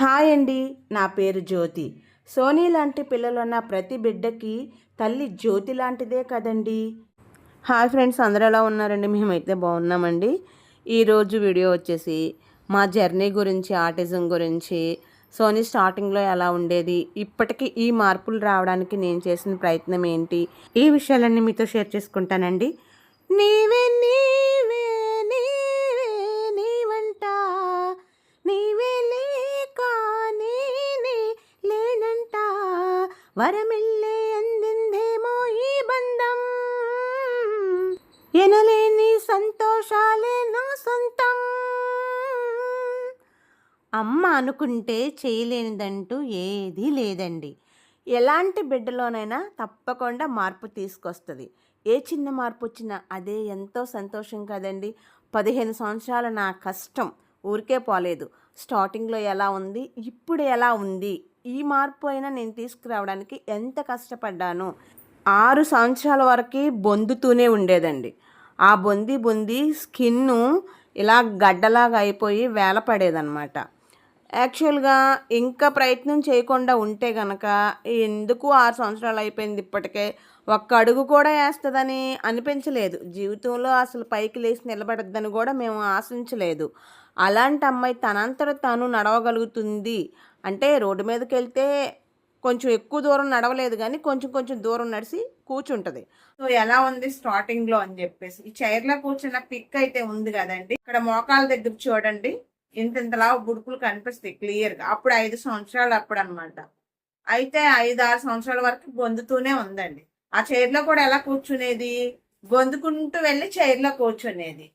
Hi అండి నా పేరు జ్యోతి. సోనీ లాంటి పిల్లలున్న ప్రతి బిడ్డకి తల్లి జ్యోతి లాంటిదే కదండి. హాయ్ ఫ్రెండ్స్ అందరూ ఎలా ఉన్నారండి? మేమైతే బాగున్నామండి. ఈరోజు వీడియో వచ్చేసి మా జర్నీ గురించి ఆర్టిజం గురించి సోనీ స్టార్టింగ్లో ఎలా ఉండేది ఇప్పటికీ ఈ మార్పులు రావడానికి నేను చేసిన ప్రయత్నం ఏంటి ఈ విషయాలన్నీ మీతో షేర్ చేసుకుంటానండి. నీవే నీవే నీవే నీవంట నీవే వరమిల్లే అందిందేమో ఈ బంధం. ఎనలేని సంతోషాలే నా సొంతం. అమ్మ అనుకుంటే చేయలేనిదంటూ ఏదీ లేదండి. ఎలాంటి బిడ్డలోనైనా తప్పకుండా మార్పు తీసుకొస్తుంది. ఏ చిన్న మార్పు వచ్చినా అదే ఎంతో సంతోషం కదండి. పదిహేను సంవత్సరాల నా కష్టం. ఊరికే పోలేదు. స్టార్టింగ్లో ఎలా ఉంది ఇప్పుడు ఎలా ఉంది ఈ మార్పు అయినా నేను తీసుకురావడానికి ఎంత కష్టపడ్డాను ఆరు సంవత్సరాల వరకు బొందుతూనే ఉండేదండి. ఆ బొంది బొంది స్కిన్ను ఇలా గడ్డలాగా అయిపోయి వేలపడేదన్నమాట యాక్చువల్గా ఇంకా ప్రయత్నం చేయకుండా ఉంటే గనక ఎందుకు ఆరు సంవత్సరాలు అయిపోయింది ఇప్పటికే ఒక్క అడుగు కూడా వేస్తుందని అనిపించలేదు. జీవితంలో అసలు పైకి లేచి నిలబడద్దని కూడా మేము ఆశించలేదు. అలాంటి అమ్మాయి తనంతట తను నడవగలుగుతుంది అంటే రోడ్డు మీదకి వెళ్తే కొంచెం ఎక్కువ దూరం నడవలేదు కానీ కొంచెం కొంచెం దూరం నడిచి కూర్చుంటది. సో ఎలా ఉంది స్టార్టింగ్లో అని చెప్పేసి. ఈ చైర్లో కూర్చున్న పిక్ అయితే ఉంది కదండి. ఇక్కడ మోకాల దగ్గర చూడండి. ఇంత ఇంతలా బుడుకులు కనిపిస్తాయి క్లియర్గా అప్పుడు ఐదు సంవత్సరాలు అప్పుడు అనమాట అయితే ఐదు ఆరు సంవత్సరాల వరకు పొందుతూనే ఉందండి. ఆ చైర్లో కూడా ఎలా కూర్చునేది? గొందుకుంటూ వెళ్ళి చైర్లో కూర్చునేది.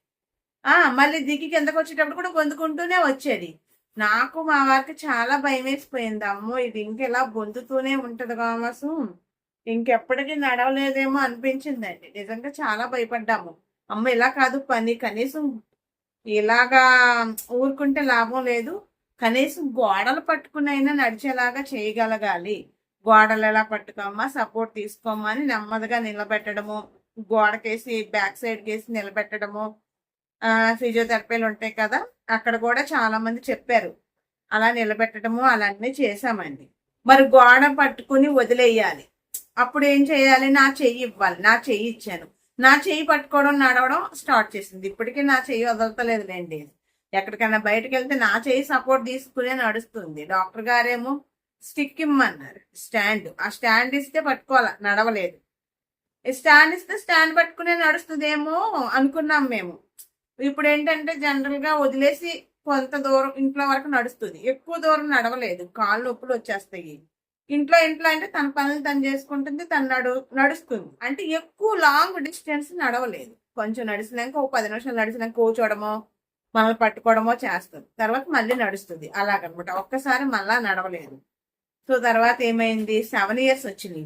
ఆ మళ్ళీ దిగి కిందకు వచ్చేటప్పుడు కూడా గొందుకుంటూనే వచ్చేది. నాకు మా వారికి చాలా భయం వేసిపోయింది అమ్మో ఇది ఇంకెలా గొంతుతూనే ఉంటది కామసు ఇంకెప్పటికీ నడవలేదేమో అనిపించిందండి. నిజంగా చాలా భయపడ్డాము. అమ్మ ఇలా కాదు పని కనీసం ఇలాగా ఊరుకుంటే లాభం లేదు. కనీసం గోడలు పట్టుకునైనా నడిచేలాగా చేయగలగాలి. గోడలు ఎలా పట్టుకోమ్మా సపోర్ట్ తీసుకోమ్మా అని నెమ్మదిగా నిలబెట్టడము గోడకేసి బ్యాక్ సైడ్ కేసి నిలబెట్టడము ఫిజియోథెరపీలు ఉంటాయి కదా అక్కడ కూడా చాలా మంది చెప్పారు. అలా నిలబెట్టడము అలాంటివి చేశామండి. మరి గోడ పట్టుకుని వదిలేయాలి. అప్పుడు ఏం చేయాలి? నా చెయ్యి ఇవ్వాలి. నా చెయ్యి ఇచ్చాను. నా చెయ్యి పట్టుకోవడం నడవడం స్టార్ట్ చేసింది. ఇప్పటికీ నా చెయ్యి వదలతలేదులేండి. ఎక్కడికైనా బయటకు వెళ్తే నా చెయ్యి సపోర్ట్ తీసుకునే నడుస్తుంది. డాక్టర్ గారేమో స్టిక్ ఇమ్మన్నారు స్టాండ్. ఆ స్టాండ్ ఇస్తే పట్టుకోవాలా నడవలేదు. స్టాండ్ ఇస్తే స్టాండ్ పట్టుకునే నడుస్తుందేమో అనుకున్నాం మేము. ఇప్పుడు ఏంటంటే జనరల్గా వదిలేసి కొంత దూరం ఇంట్లో వరకు నడుస్తుంది. ఎక్కువ దూరం నడవలేదు. కాళ్ళు నొప్పులు వచ్చేస్తాయి. ఇంట్లో ఇంట్లో అంటే తన పనులు తను చేసుకుంటుంది తను నడు నడుస్తుంది. అంటే ఎక్కువ లాంగ్ డిస్టెన్స్ నడవలేదు. కొంచెం నడిచినాక ఒక పది నిమిషాలు నడిచినాక కూర్చోవడమో మనల్ని పట్టుకోవడమో చేస్తుంది. తర్వాత మళ్ళీ నడుస్తుంది. అలాగనమాట. ఒక్కసారి మళ్ళా నడవలేదు. సో తర్వాత ఏమైంది? సెవెన్ ఇయర్స్ వచ్చినాయి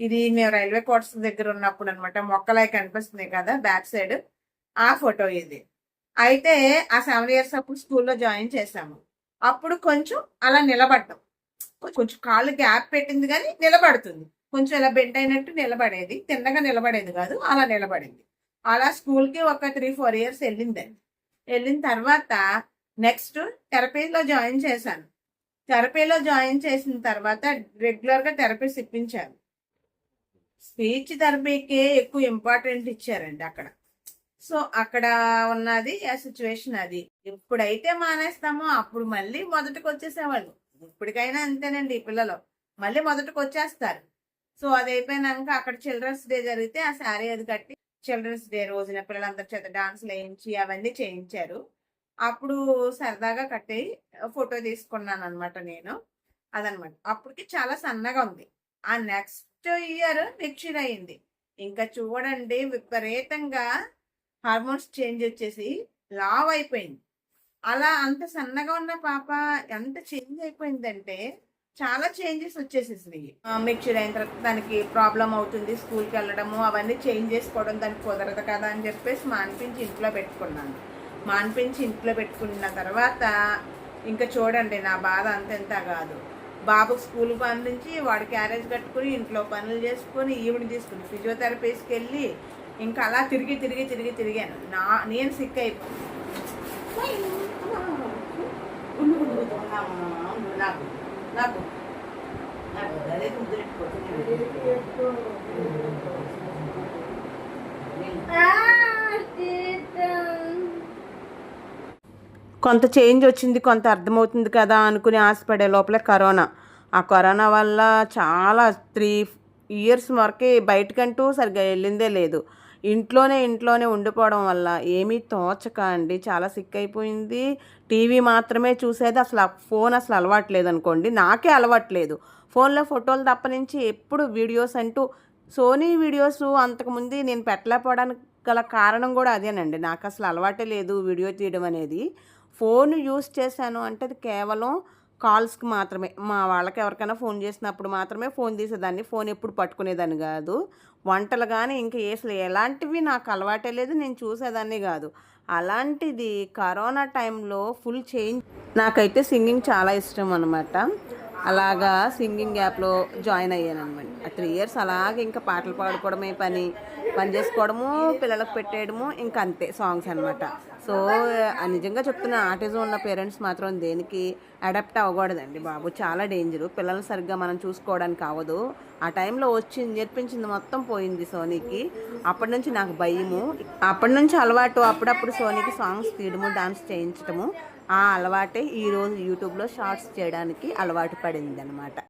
ఇది మేము రైల్వే కోర్ట్స్ దగ్గర ఉన్నప్పుడు అనమాట మొక్కలై కనిపిస్తున్నాయి కదా బ్యాక్ సైడ్. ఆ ఫోటో ఇది. అయితే ఆ సెవెన్ ఇయర్స్ అప్పుడు స్కూల్లో జాయిన్ చేశాము. అప్పుడు కొంచెం అలా నిలబడ్డం. కొంచెం కాళ్ళు గ్యాప్ పెట్టింది కానీ నిలబడుతుంది. కొంచెం ఇలా బెండ్ అయినట్టు నిలబడేది. తిన్నగా నిలబడేది కాదు అలా నిలబడింది. అలా స్కూల్కి ఒక త్రీ ఫోర్ ఇయర్స్ వెళ్ళిందండి వెళ్ళిన తర్వాత నెక్స్ట్ థెరపీలో జాయిన్ చేశాను. థెరపీలో జాయిన్ చేసిన తర్వాత రెగ్యులర్గా థెరపీస్ ఇప్పించారు స్పీచ్ థెరపీకే ఎక్కువ ఇంపార్టెంట్ ఇచ్చారండి అక్కడ. సో అక్కడ ఉన్నది ఆ సిచ్యువేషన్ అది. ఎప్పుడైతే మానేస్తామో అప్పుడు మళ్ళీ మొదటికి వచ్చేసేవాళ్ళు ఇప్పటికైనా అంతేనండి ఈ పిల్లలు. మళ్ళీ మొదటికి వచ్చేస్తారు సో అది అయిపోయినాక అక్కడ చిల్డ్రన్స్ డే జరిగితే ఆ శారీ అది కట్టి చిల్డ్రన్స్ డే రోజున పిల్లలందరి చేత డాన్స్లు వేయించి అవన్నీ చేయించారు. అప్పుడు సరదాగా కట్టి ఫోటో తీసుకున్నాను అనమాట నేను. అదనమాట అప్పటికి చాలా సన్నగా ఉంది. ఆ నెక్స్ట్ ఇయర్ మెచ్యూర్ అయింది ఇంకా చూడండి విపరీతంగా హార్మోన్స్ చేంజ్ వచ్చేసి లావ్ అయిపోయింది. అలా అంత సన్నగా ఉన్న పాప ఎంత చేంజ్ అయిపోయిందంటే చాలా చేంజెస్ వచ్చేసేసినాయి. మెచ్యూర్ అయిన తర్వాత దానికి ప్రాబ్లం అవుతుంది స్కూల్కి వెళ్ళడము అవన్నీ చేంజ్ చేసుకోవడం దానికి కుదరదు కదా అని చెప్పేసి మా అనిపించి ఇంట్లో పెట్టుకున్నాను. మానిపించి ఇంట్లో పెట్టుకున్న తర్వాత ఇంకా చూడండి నా బాధ అంతెంత కాదు. బాబుకు స్కూల్ పని నుంచి వాడు క్యారేజ్ కట్టుకుని ఇంట్లో పనులు చేసుకొని ఈవిని తీసుకుని ఫిజియోథెరపీస్కి వెళ్ళి ఇంకా అలా తిరిగి తిరిగి తిరిగి తిరిగాను. నా నేను సిక్ అయిపోయాను. నాకు నాకు నాకు అదే కొంత చేంజ్ వచ్చింది కొంత అర్థమవుతుంది కదా అనుకుని ఆశపడే లోపల కరోనా. ఆ కరోనా వల్ల చాలా త్రీ ఇయర్స్ వరకే బయటకంటూ సరిగ్గా వెళ్ళిందే లేదు. ఇంట్లోనే ఇంట్లోనే ఉండిపోవడం వల్ల ఏమీ తోచక అండి. చాలా సిక్ అయిపోయింది. టీవీ మాత్రమే చూసేది. అసలు ఫోన్ అసలు అలవాట్లేదు అనుకోండి. నాకే అలవాట్లేదు. ఫోన్లో ఫోటోలు తప్ప నుంచి ఎప్పుడు వీడియోస్ అంటూ సోనీ వీడియోస్ అంతకుముందు నేను పెట్టలేకపోవడానికి గల కారణం కూడా అదేనండి. నాకు అసలు అలవాటే లేదు వీడియో తీయడం అనేది. ఫోన్ యూస్ చేశాను అంటే అది కేవలం కాల్స్కి మాత్రమే. మా వాళ్ళకి ఎవరికైనా ఫోన్ చేసినప్పుడు మాత్రమే ఫోన్ తీసేదాన్ని. ఫోన్ ఎప్పుడు పట్టుకునేదాన్ని కాదు. వంటలు కానీ ఇంకా అసలు ఎలాంటివి నాకు అలవాటే లేదు. నేను చూసేదాన్ని కాదు. అలాంటిది కరోనా టైంలో ఫుల్ చేంజ్ నాకైతే సింగింగ్ చాలా ఇష్టం అనమాట అలాగా సింగింగ్ యాప్లో జాయిన్ అయ్యాను అనమాట త్రీ ఇయర్స్ అలాగే ఇంకా పాటలు పాడుకోవడమే పని. పని చేసుకోవడము పిల్లలకు పెట్టేయడము ఇంకా అంతే సాంగ్స్ అనమాట సో నిజంగా చెప్తున్న ఆర్టిజం ఉన్న పేరెంట్స్ మాత్రం దేనికి అడాప్ట్ అవ్వకూడదండి బాబు. చాలా డేంజరు. పిల్లల్ని సరిగ్గా మనం చూసుకోవడానికి అవ్వదు. ఆ టైంలో వచ్చింది నేర్పించింది మొత్తం పోయింది సోనీకి. అప్పటి నుంచి నాకు భయము. అప్పటి నుంచి అలవాటు అప్పుడప్పుడు సోనీకి సాంగ్స్ తీయడము డాన్స్ చేయించడము ఆ అలవాటే ఈరోజు యూట్యూబ్లో షార్ట్స్ చేయడానికి అలవాటు పడింది అనమాట